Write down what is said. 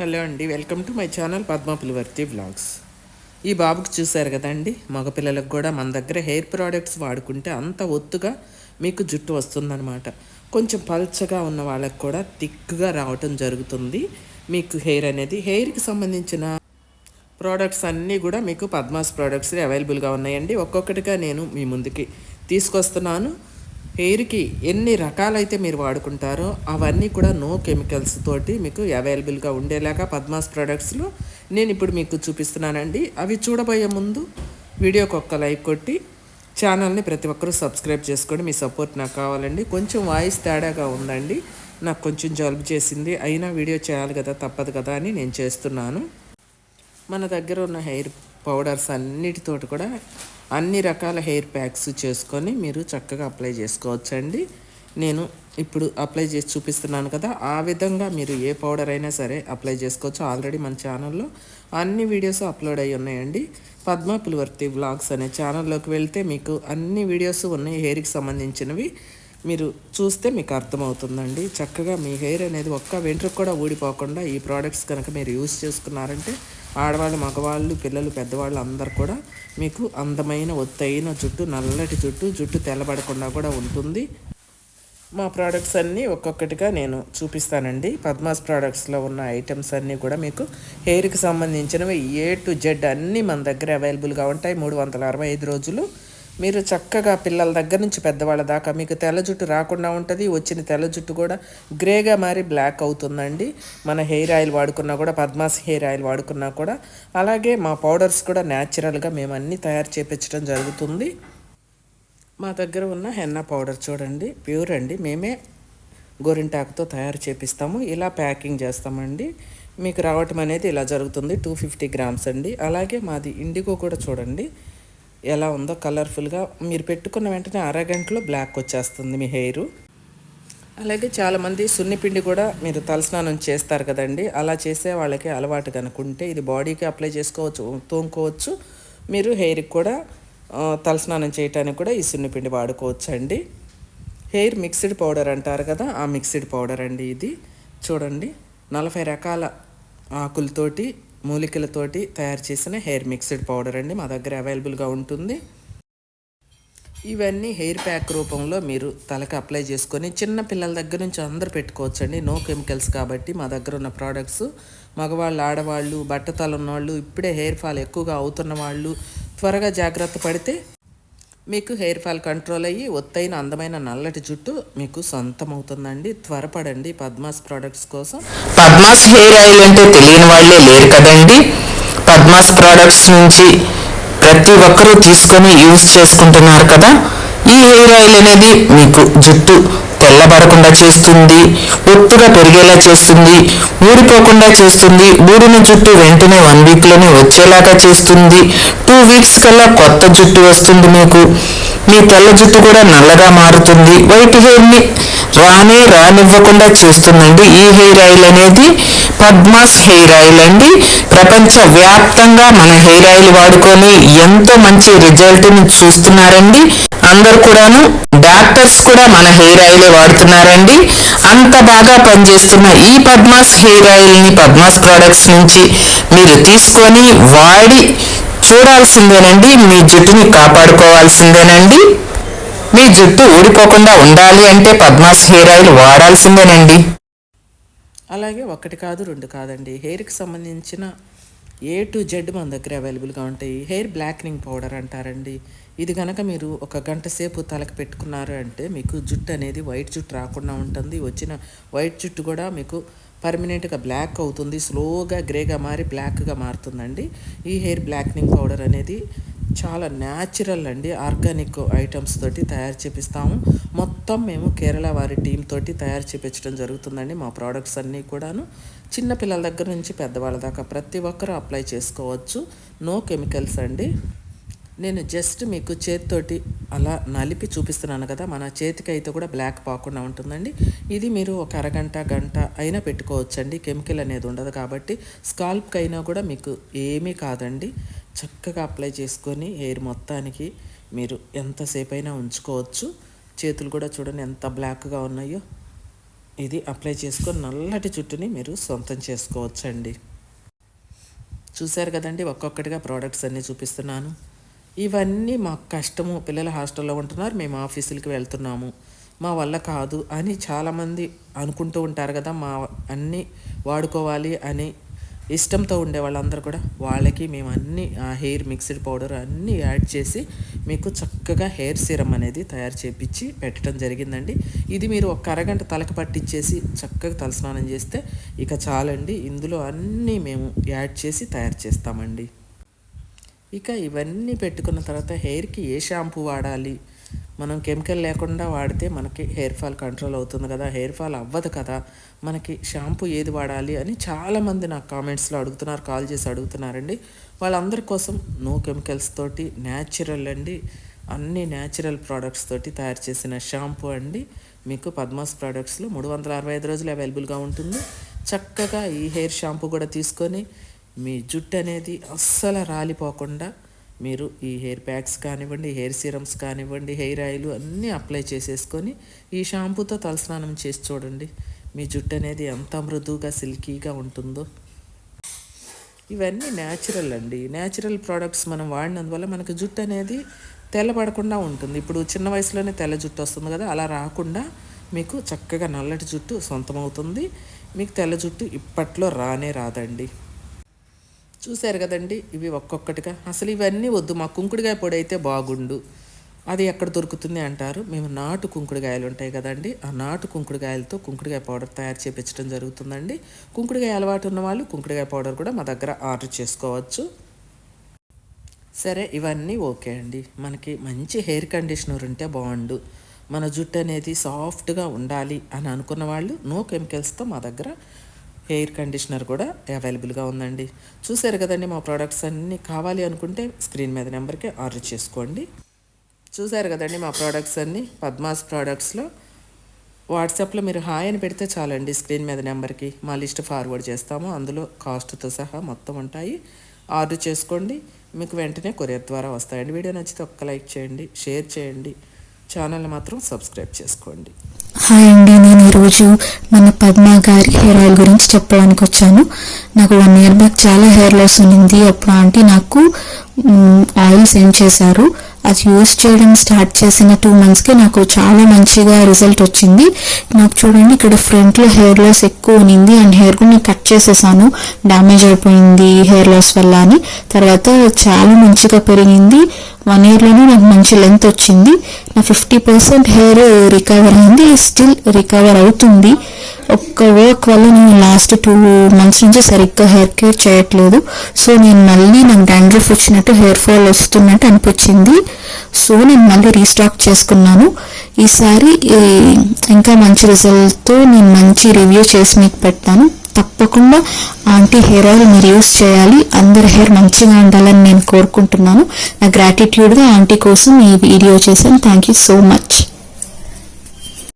Hello అండి welcome to my channel Padma Pulivarthi vlogs. ఈ బాబుకి చూశారు కదండి మగపిల్లలకు కూడా మన దగ్గర హెయిర్ ప్రోడక్ట్స్ వాడుకుంటే అంత ఒత్తుగా మీకు జుట్టు వస్తుందన్నమాట. కొంచెం పల్చగా ఉన్న వాళ్ళకి కూడా థిక్గా రావటం జరుగుతుంది. మీకు హెయిర్ అనేది హెయిర్కి సంబంధించిన ప్రోడక్ట్స్ అన్నీ కూడా మీకు పద్మాస్ ప్రోడక్ట్స్ అవైలబుల్గా ఉన్నాయండి. ఒక్కొక్కటిగా నేను మీ ముందుకి తీసుకొస్తున్నాను. హెయిర్కి ఎన్ని రకాలైతే మీరు వాడుకుంటారో అవన్నీ కూడా నో కెమికల్స్ తోటి మీకు అవైలబుల్గా ఉండేలాగా పద్మాస్ ప్రొడక్ట్స్లో నేను ఇప్పుడు మీకు చూపిస్తున్నానండి. అవి చూడబోయే ముందు వీడియోకి ఒక్క లైక్ కొట్టి ఛానల్ని ప్రతి ఒక్కరూ సబ్స్క్రైబ్ చేసుకోండి మీ సపోర్ట్ నాకు కావాలండి. కొంచెం వాయిస్ తేడాగా ఉందండి. నాకు కొంచెం జలుబు చేసింది. అయినా వీడియో చేయాలి కదా తప్పదు కదా అని నేను చేస్తున్నాను. మన దగ్గర ఉన్న హెయిర్ పౌడర్స్ అన్నిటితోటి కూడా అన్ని రకాల హెయిర్ ప్యాక్స్ చేసుకొని మీరు చక్కగా అప్లై చేసుకోవచ్చండి. నేను ఇప్పుడు అప్లై చేసి చూపిస్తున్నాను కదా ఆ విధంగా మీరు ఏ పౌడర్ అయినా సరే అప్లై చేసుకోవచ్చు. ఆల్రెడీ మన ఛానల్లో అన్ని వీడియోస్ అప్లోడ్ అయి ఉన్నాయండి. పద్మ పులివర్తి వ్లాగ్స్ అనే ఛానల్లోకి వెళ్తే మీకు అన్ని వీడియోస్ ఉన్నాయి. హెయిర్కి సంబంధించినవి మీరు చూస్తే మీకు అర్థమవుతుందండి. చక్కగా మీ హెయిర్ అనేది ఒక్క వెంట్రుకు కూడా ఊడిపోకుండా ఈ ప్రోడక్ట్స్ కనుక మీరు యూస్ చేసుకున్నారంటే ఆడవాళ్ళు మగవాళ్ళు పిల్లలు పెద్దవాళ్ళు అందరు కూడా మీకు అందమైన ఒత్తైన జుట్టు నల్లటి జుట్టు జుట్టు తెల్లబడకుండా కూడా ఉంటుంది. మా ప్రోడక్ట్స్ అన్నీ ఒక్కొక్కటిగా నేను చూపిస్తానండి. పద్మాస్ ప్రోడక్ట్స్లో ఉన్న ఐటమ్స్ అన్నీ కూడా మీకు హెయిర్కి సంబంధించినవి ఏ టు జెడ్ అన్నీ మన దగ్గర అవైలబుల్గా ఉంటాయి. మూడు వందల అరవై ఐదు రోజులు మీరు చక్కగా పిల్లల దగ్గర నుంచి పెద్దవాళ్ళ దాకా మీకు తెల్ల జుట్టు రాకుండా ఉంటుంది వచ్చిన తెల్ల జుట్టు కూడా గ్రేగా మారి బ్లాక్ అవుతుందండి. మన హెయిర్ ఆయిల్ వాడుకున్నా కూడా పద్మాస్ హెయిర్ ఆయిల్ వాడుకున్నా కూడా. అలాగే మా పౌడర్స్ కూడా న్యాచురల్గా మేము అన్నీ తయారు చేపించడం జరుగుతుంది. మా దగ్గర ఉన్న హెన్నా పౌడర్ చూడండి ప్యూర్ అండి. మేమే గోరింటాకుతో తయారు చేపిస్తాము. ఇలా ప్యాకింగ్ చేస్తామండి. మీకు రావటం అనేది ఇలా జరుగుతుంది టూ ఫిఫ్టీ గ్రామ్స్ అండి. అలాగే మాది ఇండిగో కూడా చూడండి. ఎలా ఉందో కలర్ఫుల్గా మీరు పెట్టుకున్న వెంటనే అరగంటలో బ్లాక్ వచ్చేస్తుంది మీ హెయిర్. అలాగే చాలామంది సున్నిపిండి కూడా మీరు తలస్నానం చేస్తారు కదండి. అలా చేసే వాళ్ళకి అలవాటు కనుకుంటే ఇది బాడీకి అప్లై చేసుకోవచ్చు తోముకోవచ్చు. మీరు హెయిర్కి కూడా తలస్నానం చేయడానికి కూడా ఈ సున్నిపిండి వాడుకోవచ్చు అండి హెయిర్ మిక్స్డ్ పౌడర్ అంటారు కదా ఆ మిక్స్డ్ పౌడర్ అండి ఇది. చూడండి నలభై రకాల ఆకులతోటి మూలికలతోటి తయారు చేసిన హెయిర్ మిక్స్డ్ పౌడర్ అండి. మా దగ్గర అవైలబుల్గా ఉంటుంది. ఇవన్నీ హెయిర్ ప్యాక్ రూపంలో మీరు తలకు అప్లై చేసుకొని చిన్న పిల్లల దగ్గర నుంచి అందరు పెట్టుకోవచ్చు అండి నో కెమికల్స్ కాబట్టి మా దగ్గర ఉన్న ప్రోడక్ట్స్ మగవాళ్ళు ఆడవాళ్ళు బట్టతలు ఉన్నవాళ్ళు ఇప్పుడే హెయిర్ ఫాల్ ఎక్కువగా అవుతున్న వాళ్ళు త్వరగా జాగ్రత్త పడితే మీకు హెయిర్ ఫాల్ కంట్రోల్ అయ్యి ఒత్తైన అందమైన నల్లటి జుట్టు మీకు సొంతం అవుతుందండి త్వరపడండి పద్మాస్ ప్రోడక్ట్స్ కోసం. పద్మాస్ హెయిర్ ఆయిల్ అంటే తెలియని వాళ్ళే లేరు కదండి. పద్మాస్ ప్రోడక్ట్స్ నుంచి ప్రతి ఒక్కరూ తీసుకొని యూజ్ చేసుకుంటున్నారు కదా. ఈ హెయిర్ ఆయిల్ అనేది మీకు జుట్టు చల్లబడకుండా చేస్తుంది ఒత్తుగా పెరిగేలా చేస్తుంది ఊడిపోకుండా చేస్తుంది ఊడిన జుట్టు వెంటనే వన్ వీక్లోనే వచ్చేలాగా చేస్తుంది. టూ వీక్స్ కల్లా కొత్త జుట్టు వస్తుంది మీకు. మీ తెల్ల జుట్టు కూడా నల్లగా మారుతుంది. వైట్ హెయిర్ని రానే రానివ్వకుండా చేస్తుందండి. ఈ హెయిర్ ఆయిల్ అనేది పద్మాస్ హెయిర్ ఆయిల్ అండి. ప్రపంచ వ్యాప్తంగా మన హెయిర్ ఆయిల్ వాడుకొని ఎంతో మంచి రిజల్ట్ని చూస్తున్నారండి. అందరు కూడాను డాక్టర్స్ కూడా మన హెయిర్ ఆయిల్ వాడుతున్నారండి. అంత బాగా పనిచేస్తున్న ఈ పద్మాస్ హెయిర్ ఆయిల్ని పద్మాస్ ప్రోడక్ట్స్ నుంచి మీరు తీసుకొని వాడి చూడాల్సిందేనండి. మీ జుట్టుని కాపాడుకోవాల్సిందేనండి. మీ జుట్టు ఊడిపోకుండా ఉండాలి అంటే పద్మాస్ హెయిర్ ఆయిల్ వాడాల్సిందేనండి. అలాగే ఒకటి కాదు రెండు కాదండి. హెయిర్కి సంబంధించిన ఏ టు జెడ్ మన దగ్గర అవైలబుల్గా ఉంటాయి. హెయిర్ బ్లాక్నింగ్ పౌడర్ అంటారండి. ఇది కనుక మీరు ఒక గంట సేపు తలకి పెట్టుకున్నారు అంటే మీకు జుట్టు అనేది వైట్ జుట్టు రాకుండా ఉంటుంది. వచ్చిన వైట్ జుట్టు కూడా మీకు పర్మనెంట్గా బ్లాక్ అవుతుంది. స్లోగా గ్రేగా మారి బ్లాక్గా మారుతుందండి. ఈ హెయిర్ బ్లాక్నింగ్ పౌడర్ అనేది చాలా న్యాచురల్ అండి. ఆర్గానిక్ ఐటమ్స్ తోటి తయారు చేపిస్తాము. మొత్తం మేము కేరళ వారి టీం తోటి తయారు చేపించడం జరుగుతుందండి. మా ప్రోడక్ట్స్ అన్నీ కూడాను చిన్న పిల్లల దగ్గర నుంచి పెద్దవాళ్ళ దాకా ప్రతి ఒక్కరూ అప్లై చేసుకోవచ్చు. నో కెమికల్స్ అండి. నేను జస్ట్ మీకు చేతితోటి అలా నలిపి చూపిస్తున్నాను కదా మన చేతికి అయితే కూడా బ్లాక్ పోకుండా ఉంటుందండి. ఇది మీరు ఒక అరగంట గంట అయినా పెట్టుకోవచ్చండి. కెమికల్ అనేది ఉండదు కాబట్టి స్కాల్ప్కి అయినా కూడా మీకు ఏమీ కాదండి. చక్కగా అప్లై చేసుకొని హెయిర్ మొత్తానికి మీరు ఎంతసేపు అయినా ఉంచుకోవచ్చు. చేతులు కూడా చూడండి ఎంత బ్లాక్గా ఉన్నాయో. ఇది అప్లై చేసుకొని నల్లటి జుట్టుని మీరు సొంతం చేసుకోవచ్చండి. చూశారు కదండి ఒక్కొక్కటిగా ప్రోడక్ట్స్ అన్నీ చూపిస్తున్నాను. ఇవన్నీ మాకు కష్టము. పిల్లలు హాస్టల్లో ఉంటున్నారు. మేము ఆఫీసులకి వెళ్తున్నాము. మా వల్ల కాదు అని చాలామంది అనుకుంటూ ఉంటారు కదా. మా అన్నీ వాడుకోవాలి అని ఇష్టంతో ఉండే వాళ్ళందరూ కూడా వాళ్ళకి మేము అన్ని ఆ హెయిర్ మిక్స్డ్ పౌడర్ అన్నీ యాడ్ చేసి మీకు చక్కగా హెయిర్ సీరం అనేది తయారు చేపించి పెట్టడం జరిగిందండి. ఇది మీరు ఒక అరగంట తలకి పట్టించేసి చక్కగా తలస్నానం చేస్తే ఇక చాలండి. ఇందులో అన్నీ మేము యాడ్ చేసి తయారు చేస్తామండి. ఇక ఇవన్నీ పెట్టుకున్న తర్వాత హెయిర్కి ఏ షాంపూ వాడాలి? మనం కెమికల్ లేకుండా వాడితే మనకి హెయిర్ ఫాల్ కంట్రోల్ అవుతుంది కదా హెయిర్ ఫాల్ అవ్వదు కదా మనకి షాంపూ ఏది వాడాలి అని చాలామంది నాకు కామెంట్స్లో అడుగుతున్నారు కాల్ చేసి అడుగుతున్నారండి. వాళ్ళందరి కోసం నో కెమికల్స్ తోటి న్యాచురల్ అండి అన్ని న్యాచురల్ ప్రోడక్ట్స్ తోటి తయారు చేసిన షాంపూ అండి. మీకు పద్మాస్ ప్రోడక్ట్స్లో మూడు వందల అరవై ఐదు రోజులు అవైలబుల్గా ఉంటుంది. చక్కగా ఈ హెయిర్ షాంపూ కూడా తీసుకొని మీ జుట్టు అనేది అస్సలు రాలిపోకుండా మీరు ఈ హెయిర్ ప్యాక్స్ కానివ్వండి హెయిర్ సీరమ్స్ కానివ్వండి హెయిర్ ఆయిల్ అన్నీ అప్లై చేసేసుకొని ఈ షాంపూతో తలస్నానం చేసి చూడండి. మీ జుట్టు అనేది ఎంత మృదువుగా సిల్కీగా ఉంటుందో. ఇవన్నీ న్యాచురల్ అండి. న్యాచురల్ ప్రోడక్ట్స్ మనం వాడినందువల్ల మనకు జుట్టు అనేది తెల్లబడకుండా ఉంటుంది. ఇప్పుడు చిన్న వయసులోనే తెల్ల జుట్టు వస్తుంది కదా అలా రాకుండా మీకు చక్కగా నల్లటి జుట్టు సొంతమవుతుంది. మీకు తెల్ల జుట్టు ఇప్పట్లో రానే రాదండి. చూశారు కదండి? ఇవి ఒక్కొక్కటిగా. అసలు ఇవన్నీ వద్దు. మా కుంకుడుకాయ పొడి అయితే బాగుండు. అది ఎక్కడ దొరుకుతుంది అంటారు? మేము నాటు కుంకుడుకాయలు ఉంటాయి కదండి. ఆ నాటు కుంకుడుకాయలతో కుంకుడుకాయ పౌడర్ తయారు చేపించడం జరుగుతుందండి. కుంకుడుకాయ అలవాటు ఉన్న వాళ్ళు కుంకుడుకాయ పౌడర్ కూడా మా దగ్గర ఆర్డర్ చేసుకోవచ్చు. సరే ఇవన్నీ ఓకే అండి. మనకి మంచి హెయిర్ కండిషనర్ ఉంటే బాగుండు. మన జుట్టు అనేది సాఫ్ట్గా ఉండాలి అని అనుకున్న వాళ్ళు నో కెమికల్స్తో మా దగ్గర ఎయిర్ కండిషనర్ కూడా అవైలబుల్గా ఉందండి. చూసారు కదండి మా ప్రోడక్ట్స్ అన్నీ కావాలి అనుకుంటే స్క్రీన్ మీద నెంబర్కి ఆర్డర్ చేసుకోండి. చూసారు కదండి మా ప్రోడక్ట్స్ అన్నీ పద్మాస్ ప్రోడక్ట్స్లో. వాట్సాప్లో మీరు హాయ్ అని పెడితే చాలండి స్క్రీన్ మీద నెంబర్కి. మా లిస్ట్ ఫార్వర్డ్ చేస్తాము. అందులో కాస్ట్తో సహా మొత్తం ఉంటాయి. ఆర్డర్ చేసుకోండి. మీకు వెంటనే కొరియర్ ద్వారా వస్తాయండి. వీడియో నచ్చితే ఒక్క లైక్ చేయండి షేర్ చేయండి. ఛానల్ మాత్రం సబ్స్క్రైబ్ చేసుకోండి. హాయ్ అండి నేను ఈరోజు మన పద్మ గారి హెయిర్ ఆయిల్ గురించి చెప్పడానికి వచ్చాను. నాకు వన్ ఇయర్ బ్యాక్ చాలా హెయిర్ లాస్ ఉన్నింది అప్పుడు ఆంటీ నాకు ఆయిల్ సెండ్ చేశారు? అది యూస్ చేయడం స్టార్ట్ చేసిన టూ మంత్స్కి నాకు చాలా మంచిగా రిజల్ట్ వచ్చింది. నాకు చూడండి ఇక్కడ ఫ్రంట్లో హెయిర్ లాస్ ఎక్కువ ఉన్నింది. అండ్ హెయిర్ కూడా నేను కట్ చేసేసాను. డ్యామేజ్ అయిపోయింది హెయిర్ లాస్ వల్ల అని. తర్వాత చాలా మంచిగా పెరిగింది. వన్ ఇయర్లోనే నాకు మంచి లెంత్ వచ్చింది. నా ఫిఫ్టీ పర్సెంట్ హెయిర్ రికవర్ అయింది. స్టిల్ రికవర్ అవుతుంది. ఒక్క వర్క్ వల్ల నేను లాస్ట్ టూ మంత్స్ నుంచి సరిగ్గా హెయిర్ కేర్ చేయట్లేదు. సో నేను మళ్ళీ నాకు డాండ్రఫ్ వచ్చినట్టు హెయిర్ ఫాల్ వస్తున్నట్టు అనిపించింది. సో నేను మళ్ళీ రీస్టాక్ చేసుకున్నాను. ఈసారి ఇంకా మంచి రిజల్ట్తో నేను మంచి రివ్యూ చేసి మీకు పెడతాను. తప్పకుండా ఆంటీ హెయిర్ ఆయిల్ మీరు యూస్ చేయాలి. అందరి హెయిర్ మంచిగా ఉండాలని నేను కోరుకుంటున్నాను. నా గ్రాటిట్యూడ్గా ఆంటీ కోసం ఈ వీడియో చేశాను. Thank you so much